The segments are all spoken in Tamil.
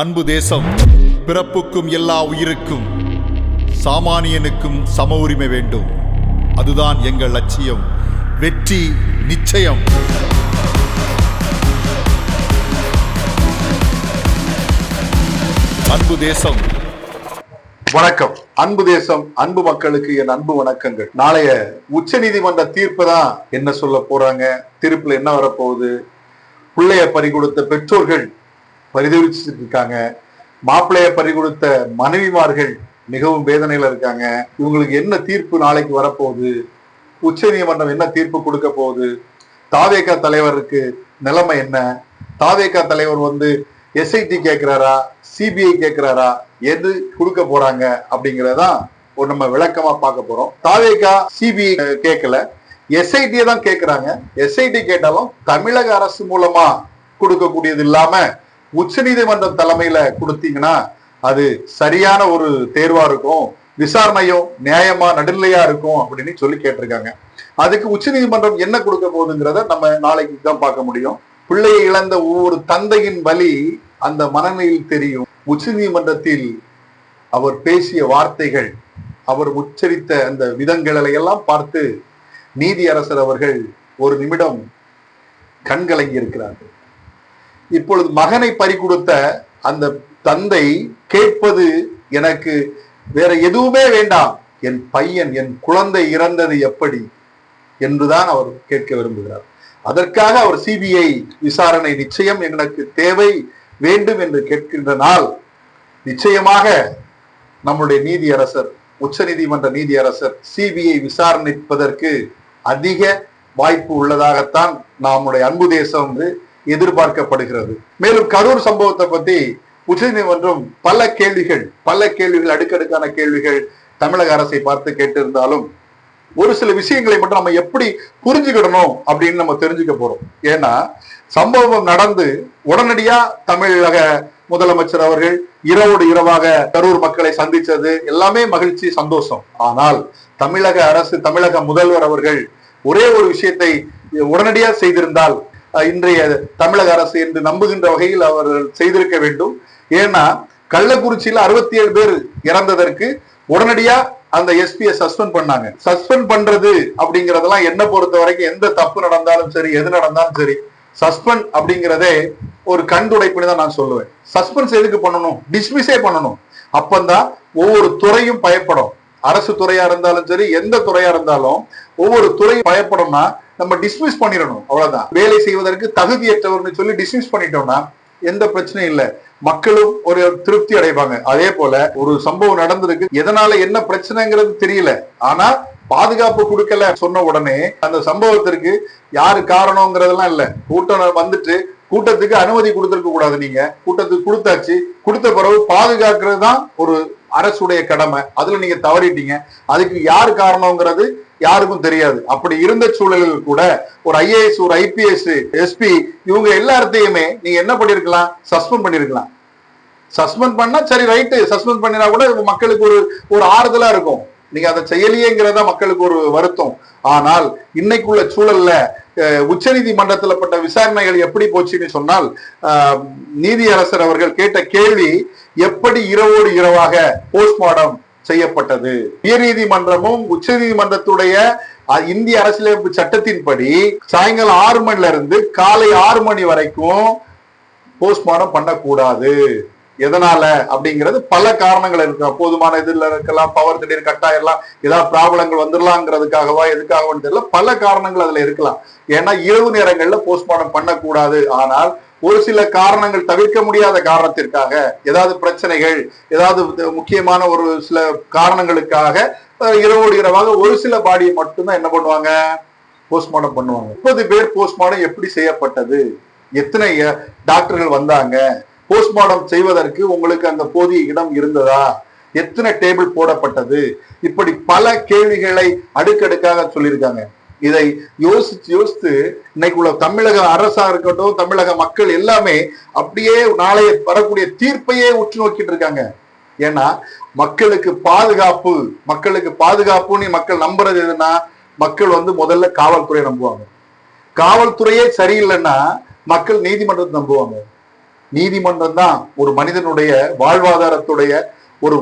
அன்பு தேசம் பிறப்புக்கும் எல்லா உயிருக்கும் சாமானியனுக்கும் சம உரிமை வேண்டும். அதுதான் எங்கள் லட்சியம் வெற்றி நிச்சயம். அன்பு தேசம். வணக்கம். அன்பு தேசம் அன்பு மக்களுக்கு என் அன்பு வணக்கங்கள். நாளைய உச்ச நீதிமன்ற தீர்ப்பு தான் என்ன சொல்ல போறாங்க? தீர்ப்புல என்ன வரப்போகுது? பிள்ளைய பறி கொடுத்த பெற்றோர்கள் பரிதவிச்சிருக்காங்க. இருக்காங்க மாப்பிள்ளைய பறி கொடுத்த மனைவிமார்கள் மிகவும் வேதனையில இருக்காங்க. இவங்களுக்கு என்ன தீர்ப்பு நாளைக்கு வரப்போகுது? உச்ச நீதிமன்றம் என்ன தீர்ப்பு கொடுக்க போகுது? தாவேகா தலைவருக்கு நிலைமை என்ன? தாவேகா தலைவர் வந்து எஸ்ஐடி கேட்கிறாரா சிபிஐ கேட்கிறாரா எது கொடுக்க போறாங்க? அப்படிங்கறதான் ஒரு நம்ம விளக்கமா பார்க்க போறோம். தாவேகா சிபிஐ கேட்கல எஸ்ஐடியை தான் கேட்கிறாங்க எஸ்ஐடி கேட்டாலும் தமிழக அரசு மூலமா கொடுக்கக்கூடியது இல்லாம உச்சநீதிமன்றம் தலைமையில கொடுத்தீங்கன்னா அது சரியான ஒரு தேர்வா இருக்கும் விசாரணையும் நியாயமா நடுநிலையா இருக்கும் அப்படின்னு சொல்லி கேட்டிருக்காங்க. அதுக்கு உச்சநீதிமன்றம் என்ன கொடுக்க போகுதுங்கிறத நம்ம நாளைக்கு தான் பார்க்க முடியும். பிள்ளையை இழந்த ஒவ்வொரு தந்தையின் வலி அந்த மனநிலையில் தெரியும். உச்சநீதிமன்றத்தில் அவர் பேசிய வார்த்தைகள் அவர் உச்சரித்த அந்த விதங்களை எல்லாம் பார்த்து நீதியரசர் அவர்கள் ஒரு நிமிடம் கண்கலங்கி இருக்கிறார்கள். இப்பொழுது மகனை பறிகொடுத்த அந்த தந்தை கேட்பது எனக்கு வேற எதுவுமே வேண்டாம். என் பையன் என் குழந்தை இறந்தது எப்படி? என்றுதான் அவர் கேட்க விரும்புகிறார். அதற்காக அவர் சிபிஐ விசாரணை நிச்சயம் எனக்கு தேவை வேண்டும் என்று கேட்கின்ற நாள் நிச்சயமாக நம்முடைய நீதியரசர் உச்ச நீதிமன்ற நீதியரசர் சிபிஐ விசாரணிப்பதற்கு அதிக வாய்ப்பு உள்ளதாகத்தான் நம்முடைய அன்பு தேசம் வந்து எதிர்பார்க்கப்படுகிறது. மேலும் கரூர் சம்பவத்தை பத்தி உச்சநீதிமன்றம் பல கேள்விகள் பல கேள்விகள் அடுக்கடுக்கான கேள்விகள் தமிழக அரசை பார்த்து கேட்டிருந்தாலும் ஒரு சில விஷயங்களை மட்டும் நம்ம எப்படி புரிஞ்சுக்கிடணும் அப்படின்னு நம்ம தெரிஞ்சுக்க போறோம். ஏன்னா சம்பவம் நடந்து உடனடியா தமிழக முதலமைச்சர் அவர்கள் இரவோடு இரவாக கரூர் மக்களை சந்திச்சது எல்லாமே மகிழ்ச்சி சந்தோஷம். ஆனால் தமிழக அரசு தமிழக முதல்வர் அவர்கள் ஒரே ஒரு விஷயத்தை உடனடியா செய்திருந்தால் இன்றைய தமிழக அரசு என்று நம்புகின்ற வகையில் அவர்கள் செய்திருக்க வேண்டும். ஏன்னா கள்ளக்குறிச்சியில் அறுபத்தி ஏழு பேர் இறந்ததற்கு உடனடியா அந்த எஸ்பியை சஸ்பெண்ட் பண்ணாங்க. சஸ்பெண்ட் பண்றது அப்படிங்கறதெல்லாம் என்ன பொறுத்த வரைக்கும் எந்த தப்பு நடந்தாலும் சரி எது நடந்தாலும் சரி சஸ்பெண்ட் அப்படிங்கிறதே ஒரு கண்துடைப்புன்னு தான் நான் சொல்லுவேன். சஸ்பென்ஸ் எதுக்கு பண்ணணும்? டிஸ்மிஸே பண்ணணும். அப்பந்தான் ஒவ்வொரு துறையும் பயப்படும் அரசு துறையா இருந்தாலும் சரி எந்த துறையா இருந்தாலும் ஒவ்வொரு துறையும் பயப்படும்னா நம்ம டிஸ்மிஸ் பண்ணிடணும். அவ்வளவுதான். வேலை செய்வதற்கு தகுதியற்றவர்னு சொல்லி டிஸ்மிஸ் பண்ணிட்டோம்னா எந்த பிரச்சனையும் இல்லை. மக்களும் ஒரு திருப்தி அடைவாங்க. அதே போல ஒரு சம்பவம் நடந்திருக்கு. எதனால என்ன பிரச்சனைங்கிறது தெரியல. ஆனா பாதுகாப்பு கொடுக்கல சொன்ன உடனே அந்த சம்பவத்திற்கு யாரு காரணங்கிறதெல்லாம் இல்ல. கூட்டம் வந்துட்டு கூட்டத்துக்கு அனுமதி கொடுத்துருக்க கூடாது நீங்க. கூட்டத்துக்கு கொடுத்தாச்சு. கொடுத்த பிறகு பாதுகாக்கிறது தான் ஒரு அரசுடைய கடமை. அதுல நீங்க தவறிட்டீங்க. அதுக்கு யார் காரணங்கிறது யாருக்கும் தெரியாது. அப்படி இருந்த சூழலில் கூட ஒரு ஐஏஎஸ் ஒரு ஐபிஎஸ் எஸ்பி இவங்க எல்லாத்தையுமே நீங்க என்ன பண்ணிருக்கலாம்? சஸ்பெண்ட் பண்ணிருக்கலாம். சஸ்பெண்ட் பண்ணா சரி ரைட்டு. சஸ்பெண்ட் பண்ணினா கூட மக்களுக்கு ஒரு ஒரு ஆறுதலா இருக்கும். நீங்க அதை செய்யலையேங்கிறதா மக்களுக்கு ஒரு வருத்தம். ஆனால் இன்னைக்குள்ள சூழல்ல உச்சநீதிமன்றத்தில் பட்ட விசாரணைகள் எப்படி போச்சுன்னு சொன்னால் நீதியரசர் அவர்கள் கேட்ட கேள்வி எப்படி இரவோடு இரவாக போஸ்ட்மார்டம் செய்யப்பட்டது? உயர்நீதிமன்றமும் உச்ச நீதிமன்றத்துடைய இந்திய அரசியலமைப்பு சட்டத்தின்படி சாயங்காலம் ஆறு மணில இருந்து காலை ஆறு மணி வரைக்கும் போஸ்ட்மார்டம் பண்ணக்கூடாது. எதனால அப்படிங்கிறது பல காரணங்கள் இருக்கு. போதுமான இதுல இருக்கலாம் பவர் திடீர் கட்டாயிரலாம் ஏதாவது ப்ராப்ளங்கள் வந்துடலாங்கிறதுக்காகவா எதுக்காகவான்னு தெரியல. பல காரணங்கள் அதுல இருக்கலாம். ஏன்னா இரவு நேரங்கள்ல போஸ்ட்மார்டம் பண்ணக்கூடாது. ஆனால் ஒரு சில காரணங்கள் தவிர்க்க முடியாத காரணத்திற்காக ஏதாவது பிரச்சனைகள் ஏதாவது முக்கியமான ஒரு சில காரணங்களுக்காக அஹ், இரவோடு இரவாக ஒரு சில பாடியை மட்டும்தான் என்ன பண்ணுவாங்க? போஸ்ட்மார்டம் பண்ணுவாங்க. முப்பது பேர் போஸ்ட்மார்டம் எப்படி செய்யப்பட்டது? எத்தனை டாக்டர்கள் வந்தாங்க? போஸ்ட்மார்டம் செய்வதற்கு உங்களுக்கு அந்த போதிய இடம் இருந்ததா? எத்தனை டேபிள் போடப்பட்டது? இப்படி பல கேள்விகளை அடுக்கடுக்காக சொல்லியிருக்காங்க. இதை யோசிச்சு யோசித்து இன்னைக்கு உள்ள தமிழக அரசா இருக்கட்டும் தமிழக மக்கள் எல்லாமே அப்படியே நாளைய வரக்கூடிய தீர்ப்பையே உற்று நோக்கிட்டு இருக்காங்க. ஏன்னா மக்களுக்கு பாதுகாப்பு மக்களுக்கு பாதுகாப்புன்னு மக்கள் நம்புறது எதுனா மக்கள் வந்து முதல்ல காவல்துறையை நம்புவாங்க. காவல்துறையே சரியில்லைன்னா மக்கள் நீதிமன்றத்தை நம்புவாங்க. நீதிமன்றம் தான் ஒரு மனிதனுடைய வாழ்வாதாரத்துடைய ஒரு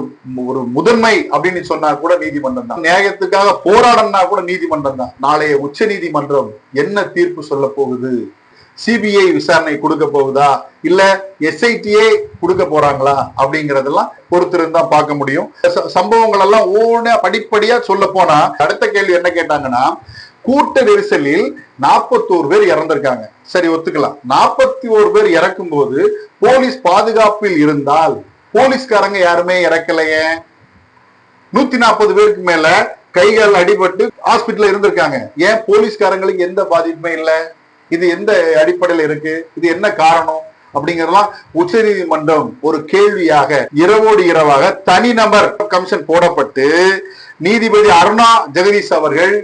ஒரு முதன்மை அப்படின்னு சொன்னா கூட நீதிமன்றம் தான். நியாயத்துக்காக போராடம்னா கூட நீதிமன்றம் தான். நாளைய உச்ச நீதிமன்றம் என்ன தீர்ப்பு சொல்ல போகுது? சிபிஐ விசாரணை கொடுக்க போகுதா? இல்ல எஸ்ஐடியே கொடுக்க போறாங்களா? அப்படிங்கறதெல்லாம் பொறுத்திருந்தா பார்க்க முடியும். சம்பவங்கள் எல்லாம் ஒவ்வொன்றா படிப்படியா சொல்ல போனா அடுத்த கேள்வி என்ன கேட்டாங்கன்னா கூட்ட நெரிசலில் நாற்பத்தோரு பேர் இறந்திருக்காங்க. சரி ஒத்துக்கலாம். நாற்பத்தி ஒரு பேர் இறக்கும் போது போலீஸ் பாதுகாப்பில் இருந்தால் போலீஸ்காரங்க யாருமே இறக்கலையே? நூத்தி நாற்பது பேருக்கு மேல கைகள் அடிபட்டு ஹாஸ்பிட்டல்ல இருந்திருக்காங்க. ஏன் போலீஸ்காரங்களுக்கு எந்த பாதிப்புமே இல்லை? இது எந்த அடிப்படையில இருக்கு? இது என்ன காரணம்? அப்படிங்கறதெல்லாம் உச்சநீதிமன்றம் ஒரு கேள்வியாக இரவோடு இரவாக தனிநபர் கமிஷன் போடப்பட்டு நீதிபதி அருணா ஜெகதீஷ் அவர்கள்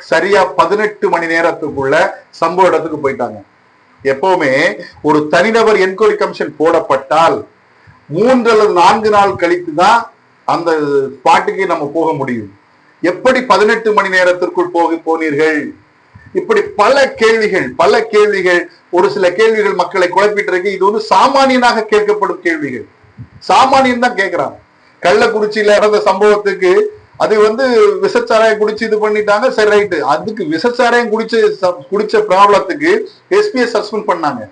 சரியா பதினெட்டு மணி நேரத்துக்குள்ள சம்பவ இடத்துக்கு போயிட்டாங்க. எப்பவுமே ஒரு தனிநபர் என்கொயரி கமிஷன் போடப்பட்டால் மூன்று அல்லது நான்கு நாள் கழித்து தான் அந்த ஸ்பாட்டுக்கு நம்ம போக முடியும். எப்படி பதினெட்டு மணி நேரத்திற்குள் போக போனீர்கள்? இப்படி பல கேள்விகள் பல கேள்விகள் ஒரு சில கேள்விகள் மக்களை குழப்பிட்டு இருக்கு இது வந்து சாமானியனாக கேட்கப்படும் கேள்விகள். சாமானியன் தான் கேட்கிறான். கள்ளக்குறிச்சியில நடந்த சம்பவத்துக்கு அது வந்து விஷச்சாராயம் குடிச்சு இது பண்ணிட்டாங்க. சரி ரைட்டு அதுக்கு விஷச்சாராயம் குடிச்சு குடிச்ச ப்ராப்ளத்துக்கு எஸ்பியை சஸ்பெண்ட் பண்ணாங்க.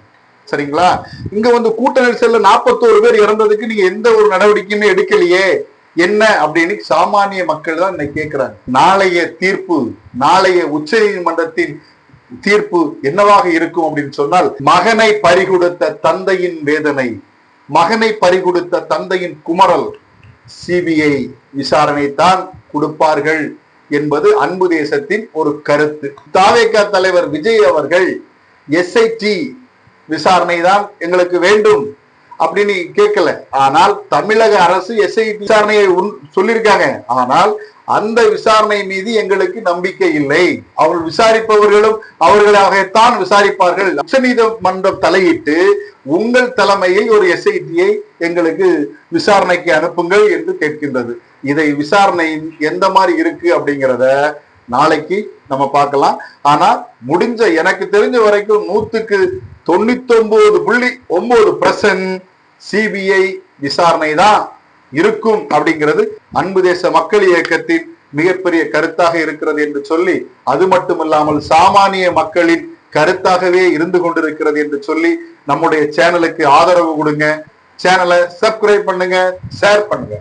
சரிங்களா? இங்க வந்து கூட்ட நெரிசல்ல நாற்பத்தோரு பேர் இறந்ததுக்கு நீங்க எந்த ஒரு நடவடிக்கையுமே எடுக்கலையே. என்ன அப்படின்னு சாமானிய மக்கள் தான் இன்னைக்கு கேட்கிறாங்க நாளைய தீர்ப்பு நாளைய உச்ச நீதிமன்றத்தின் தீர்ப்பு என்னவாக இருக்கும் அப்படின்னு சொன்னால் மகனை பறிகொடுத்த தந்தையின் வேதனை மகனை பறிகொடுத்த தந்தையின் குமரல் சிபிஐ விசாரணை தான் கொடுப்பார்கள் என்பது அன்பு தேசத்தின் ஒரு கருத்து. தாவேகா தலைவர் விஜய் அவர்கள் எஸ்ஐடி விசாரணை தான் எங்களுக்கு வேண்டும். அப்படின்னு கேட்கல. ஆனால் தமிழக அரசு எஸ்ஐடி விசாரணையை சொல்லியிருக்காங்க. ஆனால் அந்த விசாரணை மீது எங்களுக்கு நம்பிக்கை இல்லை. அவர்கள் விசாரிப்பவர்களும் அவர்களாகத்தான் விசாரிப்பார்கள். உச்சநீதிமன்றம் தலையிட்டு உங்கள் தலைமையில் ஒரு எஸ்ஐடியை எங்களுக்கு விசாரணைக்கு அனுப்புங்கள் என்று கேட்கின்றது. இதை விசாரணை எந்த மாதிரி இருக்கு அப்படிங்கிறத நாளைக்கு நம்ம பார்க்கலாம். ஆனா முடிஞ்ச எனக்கு தெரிஞ்ச வரைக்கும் நூத்துக்கு தொண்ணூத்தி ஒன்பது புள்ளி ஒன்பது பர்சன்ட் சிபிஐ விசாரணை தான் இருக்கும் அப்படிங்கிறது அன்பு தேச மக்கள் இயக்கத்தின் மிகப்பெரிய கருத்தாக இருக்கிறது என்று சொல்லி அது மட்டுமல்லாமல் சாமானிய மக்களின் கருத்தாகவே இருந்து கொண்டிருக்கிறது என்று சொல்லி நம்முடைய சேனலுக்கு ஆதரவு கொடுங்க. சேனலை சப்ஸ்கிரைப் பண்ணுங்க ஷேர் பண்ணுங்க.